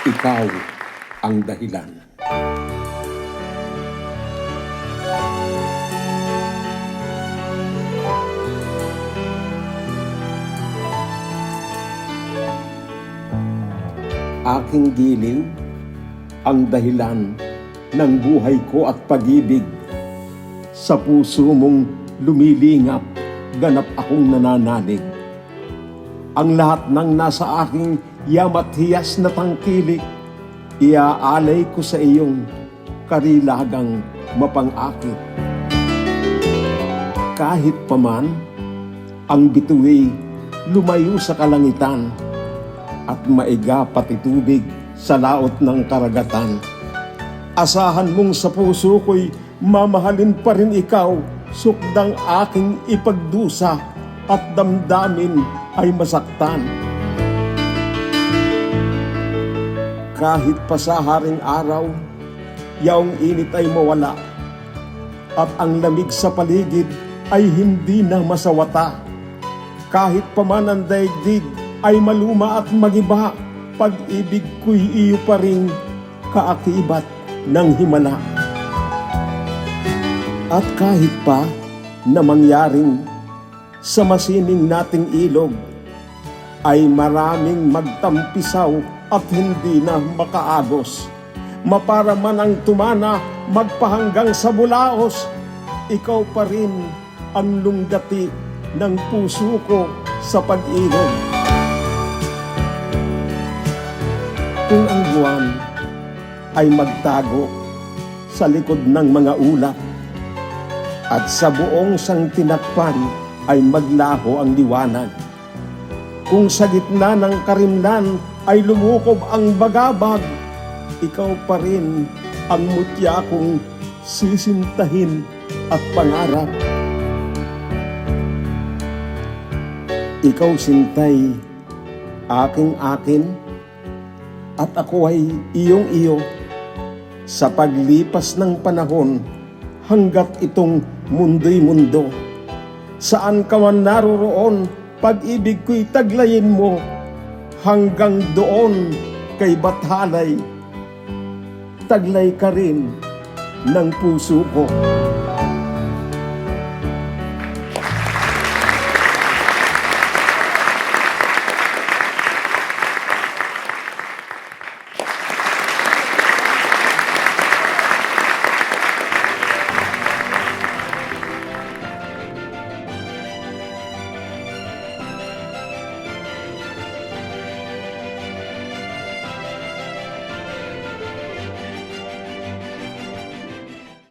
Ikaw ang dahilan. Aking giling ang dahilan ng buhay ko at pag-ibig. Sa puso mong lumilingap, ganap akong nananalig. Ang lahat ng nasa aking yamat hiyas na tangkilik, iaalay ko sa iyong karilagang mapangakit. Kahit paman, ang bituin lumayo sa kalangitan at maiga pati sa laot ng karagatan. Asahan mong sa puso ko'y mamahalin pa rin ikaw, sukdang aking ipagdusa at damdamin ay masaktan. Kahit pa sa haring araw, yaong init ay mawala at ang lamig sa paligid ay hindi na masawata. Kahit pa man ang daigdig ay maluma at magiba, pag-ibig ko'y iyo pa rin kaakibat ng himala. At kahit pa na mangyaring sa masining nating ilog ay maraming magtampisaw at hindi na makaagos. Mapara man ang tumana magpahanggang sa bulaos, ikaw pa rin ang lunggati ng puso ko sa pag-ibig. Kung ang buwan ay magtago sa likod ng mga ulap at sa buong sang tinakpan ay maglaho ang liwanag. Kung sa gitna ng karimlan ay lumukob ang bagabag, ikaw pa rin ang mutya kong sisintahin at pangarap. Ikaw sintay, aking akin, at ako ay iyong iyo. Sa paglipas ng panahon, hanggat itong mundo'y mundo, saan ka man naroroon, pag-ibig ko'y taglayin mo, hanggang doon kay Bathalay, taglay ka rin ng puso ko.